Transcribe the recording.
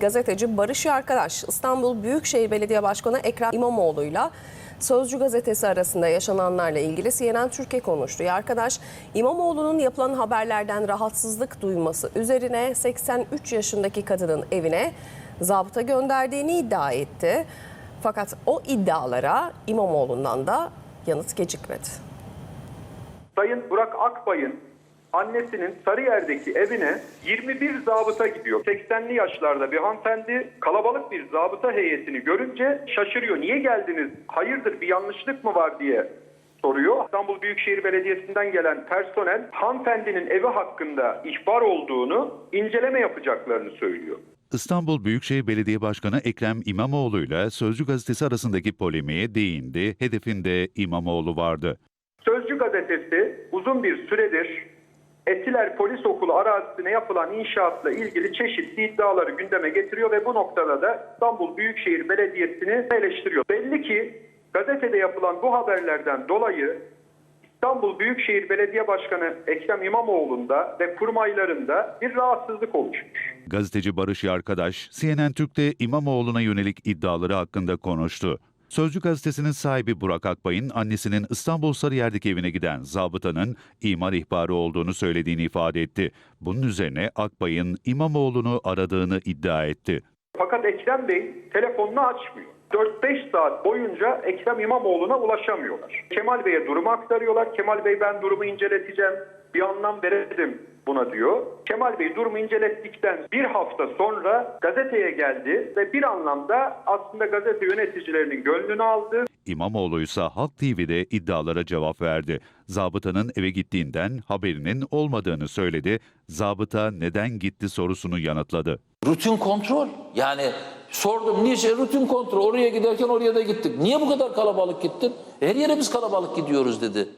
Gazeteci Barış Arkadaş İstanbul Büyükşehir Belediye Başkanı Ekrem İmamoğlu'yla Sözcü gazetesi arasında yaşananlarla ilgili CNN Türkiye konuştu. Arkadaş İmamoğlu'nun yapılan haberlerden rahatsızlık duyması üzerine 83 yaşındaki kadının evine zabıta gönderdiğini iddia etti. Fakat o iddialara İmamoğlu'ndan da yanıt gecikmedi. Sayın Burak Akbay'ın annesinin Sarıyer'deki evine 21 zabıta gidiyor. 80'li yaşlarda bir hanımefendi kalabalık bir zabıta heyetini görünce şaşırıyor. Niye geldiniz? Hayırdır bir yanlışlık mı var diye soruyor. İstanbul Büyükşehir Belediyesi'nden gelen personel hanımefendinin evi hakkında ihbar olduğunu inceleme yapacaklarını söylüyor. İstanbul Büyükşehir Belediye Başkanı Ekrem İmamoğlu ile Sözcü gazetesi arasındaki polemiğe değindi. Hedefinde İmamoğlu vardı. Sözcü gazetesi uzun bir süredir Etiler Polis Okulu arazisine yapılan inşaatla ilgili çeşitli iddiaları gündeme getiriyor ve bu noktada da İstanbul Büyükşehir Belediyesi'ni eleştiriyor. Belli ki gazetede yapılan bu haberlerden dolayı İstanbul Büyükşehir Belediye Başkanı Ekrem İmamoğlu'nda ve kurmaylarında bir rahatsızlık oluşmuş. Gazeteci Barış Yarkadaş, CNN Türk'te İmamoğlu'na yönelik iddiaları hakkında konuştu. Sözcü gazetesinin sahibi Burak Akbay'ın annesinin İstanbul Sarıyer'deki evine giden zabıtanın imar ihbarı olduğunu söylediğini ifade etti. Bunun üzerine Akbay'ın İmamoğlu'nu aradığını iddia etti. Fakat Ekrem Bey telefonunu açmıyor. 4-5 saat boyunca Ekrem İmamoğlu'na ulaşamıyorlar. Kemal Bey'e durumu aktarıyorlar. Kemal Bey ben durumu inceleteceğim. Bir anlam verelim buna diyor. Kemal Bey durumu incelettikten bir hafta sonra gazeteye geldi ve bir anlamda aslında gazete yöneticilerinin gönlünü aldı. İmamoğlu ise Halk TV'de iddialara cevap verdi. Zabıtanın eve gittiğinden haberinin olmadığını söyledi. Zabıta neden gitti sorusunu yanıtladı. Rutin kontrol. Yani sordum niye şey rutin kontrol. Oraya giderken oraya da gittik. Niye bu kadar kalabalık gittin? Her yere biz kalabalık gidiyoruz dedi.